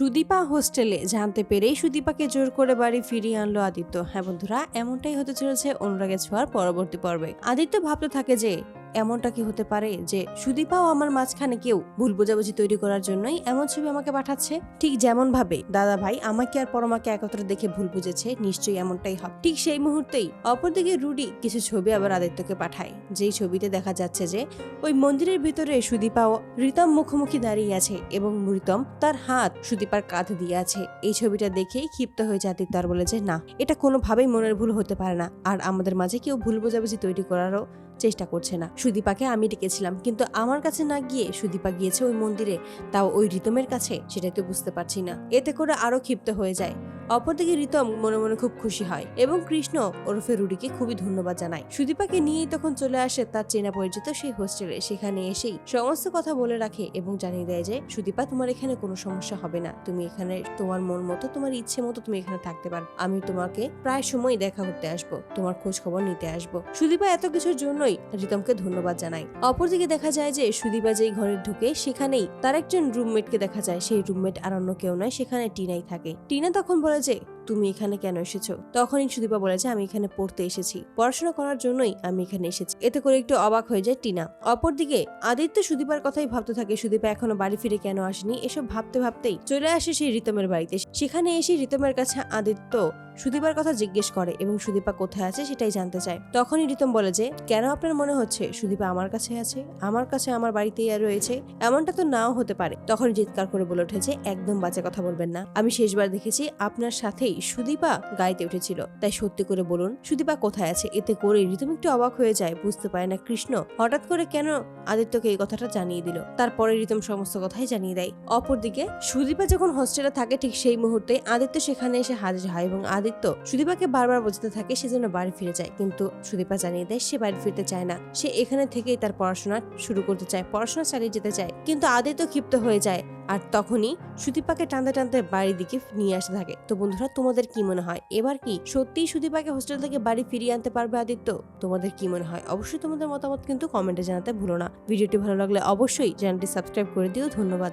সুদীপা হোস্টেলে জানতে পেরেই সুদীপাকে জোর করে বাড়ি ফিরিয়ে আনলো আদিত্য। হ্যাঁ বন্ধুরা, এমনটাই হতে চলেছে অনুরাগে ছোঁয়ার পরবর্তী পর্বে। আদিত্য ভাবতে থাকে যে এমনটা কি হতে পারে যে সুদীপাও আমার মাঝখানে কেউ ভুল বোঝাবুঝি তৈরি করার জন্যই এমন ছবি আমাকে পাঠাচ্ছে? ঠিক যেমন ভাবে দাদা ভাই আমাকে আর পরমাকে একত্রে দেখে ভুল বুঝেছে, নিশ্চয়ই এমনটাই হবে। ঠিক সেই মুহূর্তেই অপরদিকে রুডি কিছু ছবি আবার আদিত্যকে পাঠায়। যেই ছবিতে দেখা যাচ্ছে যে ওই মন্দিরের ভিতরে সুদীপা ও রিতম মুখোমুখি দাঁড়িয়ে আছে এবং রিতম তার হাত সুদীপার কাঁধে দিয়ে আছে। এই ছবিটা দেখেই ক্ষিপ্ত হয়ে আদিত্য আর বলে যে, না, এটা কোনোভাবেই মনের ভুল হতে পারে না। আর আমাদের মাঝে কেউ ভুল বোঝাবুঝি তৈরি করারও চেষ্টা করছে না। সুদীপাকে আমি ডেকেছিলাম, কিন্তু আমার কাছে না গিয়ে সুদীপা গিয়েছে ওই মন্দিরে। তাও ওই রিতমের কাছে? সেটাই তো বুঝতে পারছি না। এতে করে আরও ক্ষিপ্ত হয়ে যায়। অপরদিকে রিতম মনে মনে খুব খুশি হয় এবং কৃষ্ণ ওরফে রুডিকে খুবই ধন্যবাদ জানায়। সুদীপাকে নিয়েই তখন চলে আসে তার চেনা পরিচিত সেই হোস্টেলে। সেখানে এসেই সমস্ত কথা বলে রাখে এবং জানিয়ে দেয় যে, সুদীপা, তোমার এখানে কোনো সমস্যা হবে না। তুমি এখানে তোমার মন মতো, তোমার ইচ্ছে মতো তুমি এখানে থাকতে পারো। আমি তোমাকে প্রায় সময় দেখা করতে আসব। তোমার খোঁজ খবর নিতে আসব। সুদীপা এত কিছুর জন্যই রিতমকে ধন্যবাদ জানাই অপরদিকে দেখা যায় যে, সুদীপা যেই ঘরে ঢুকে সেখানেই তার একজন রুমমেটকে দেখা যায়। সেই রুমমেট আর অন্য কেউ নয়, সেখানে টিনাই থাকে। টিনা তখন বলে যে, তুমি এখানে কেন এসেছ? তখনই সুদীপা বলে যে আমি এখানে পড়তে এসেছি। পড়াশোনা করার জন্যই আমি এখানে এসেছি। এতে করে একটু অবাক হয়ে যায় টিনা। অপরদিকে আদিত্য সুদীপার কথাই ভাবতে থাকে, সুদীপা এখনও বাড়ি ফিরে কেন আসেনি? এসব ভাবতে ভাবতেই চলে আসে সেই রিতমের বাড়িতে। সেখানে এসে রিতমের কাছে আদিত্য সুদীপার কথা জিজ্ঞেস করে এবং সুদীপা কোথায় আছে সেটাই জানতে চায়। তখনই রিতম বলে যে, কেন আপনার মনে হচ্ছে সুদীপা আমার কাছে আছে? আমার কাছে আমার বাড়িতেই রয়েছে। এমনটা তো নাও হতে পারে। তখন চিৎকার করে বলে উঠেছে একদম বাজে কথা বলবেন না। আমি শেষবার দেখেছি আপনার সাথেই সুদীপা গাড়িতে উঠেছিল। তাই সত্যি করে বলুন, সুদীপা কোথায় আছে? এতে করে রিতম একটু অবাক হয়ে যায়। বুঝতে পারে না কৃষ্ণ হঠাৎ করে কেন আদিত্যকে এই কথাটা জানিয়ে দিল। তারপরে রিতম সমস্ত কথাই জানিয়ে দেয়। অপরদিকে সুদীপা যখন হোস্টেলে থাকে ঠিক সেই মুহূর্তে আদিত্য সেখানে এসে হাজির হয় এবং আদিত্য সুদীপাকে বারবার বোঝাতে থাকে সে যেন বাড়ি ফিরে যায়। কিন্তু সুদীপা জানিয়ে দেয়, সে বাড়ি ফিরতে চায় না। সে এখানে থেকেই তার পড়াশোনা শুরু করতে চায়, পড়াশোনা চালিয়ে যেতে চায়। কিন্তু আদিত্য ক্ষিপ্ত হয়ে যায় আর তখনই সুদীপাকে টানতে টানতে বাড়ির দিকে নিয়ে আসতে থাকে। তো বন্ধুরা, তোমাদের কি মনে হয়? এবার কি সত্যিই সুদীপাকে হোস্টেল থেকে বাড়ি ফিরিয়ে আনতে পারবে আদিত্য? তোমাদের কি মনে হয়? অবশ্যই তোমাদের মতামত কিন্তু কমেন্টে জানাতে ভুলো না। ভিডিওটি ভালো লাগলে অবশ্যই চ্যানেলটি সাবস্ক্রাইব করে দিও। ধন্যবাদ।